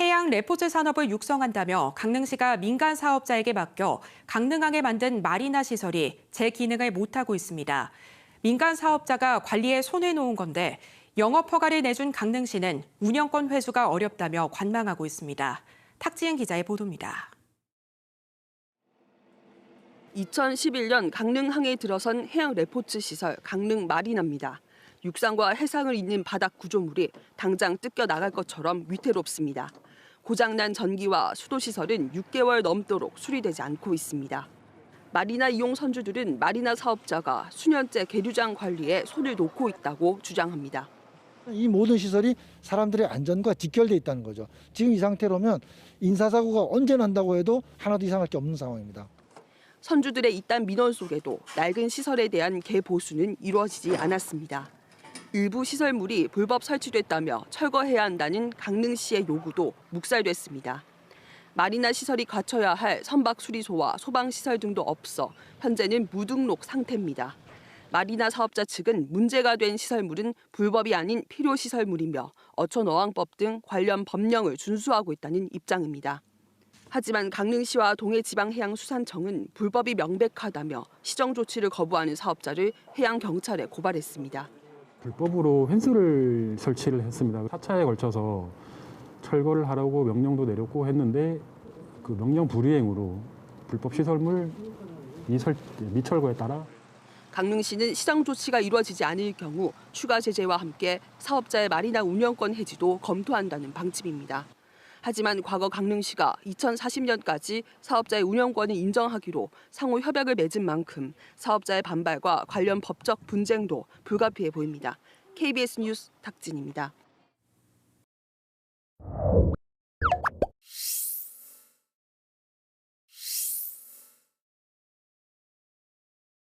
해양 레포츠 산업을 육성한다며 강릉시가 민간 사업자에게 맡겨 강릉항에 만든 마리나 시설이 제 기능을 못하고 있습니다. 민간 사업자가 관리에 손을 놓은 건데 영업 허가를 내준 강릉시는 운영권 회수가 어렵다며 관망하고 있습니다. 탁지은 기자의 보도입니다. 2011년 강릉항에 들어선 해양 레포츠 시설 강릉 마리나입니다. 육상과 해상을 잇는 바닥 구조물이 당장 뜯겨 나갈 것처럼 위태롭습니다. 고장난 전기와 수도 시설은 6개월 넘도록 수리되지 않고 있습니다. 마리나 이용 선주들은 마리나 사업자가 수년째 계류장 관리에 손을 놓고 있다고 주장합니다. 이 모든 시설이 사람들의 안전과 직결돼 있다는 거죠. 지금 이 상태로면 인사사고가 언제 난다고 해도 하나도 이상할 게 없는 상황입니다. 선주들의 이딴 민원 속에도 낡은 시설에 대한 개보수는 이루어지지 않았습니다. 일부 시설물이 불법 설치됐다며 철거해야 한다는 강릉시의 요구도 묵살됐습니다. 마리나 시설이 갖춰야 할 선박 수리소와 소방 시설 등도 없어 현재는 무등록 상태입니다. 마리나 사업자 측은 문제가 된 시설물은 불법이 아닌 필요 시설물이며 어촌어항법 등 관련 법령을 준수하고 있다는 입장입니다. 하지만 강릉시와 동해지방해양수산청은 불법이 명백하다며 시정 조치를 거부하는 사업자를 해양경찰에 고발했습니다. 불법으로 펜스를 설치를 했습니다. 4차에 걸쳐서 철거를 하라고 명령도 내렸고 했는데 그 명령 불이행으로 불법 시설물 미설, 미철거에 따라 강릉시는 시정 조치가 이루어지지 않을 경우 추가 제재와 함께 사업자의 마리나 운영권 해지도 검토한다는 방침입니다. 하지만 과거 강릉시가 2040년까지 사업자의 운영권을 인정하기로 상호 협약을 맺은 만큼 사업자의 반발과 관련 법적 분쟁도 불가피해 보입니다. KBS 뉴스 탁진입니다.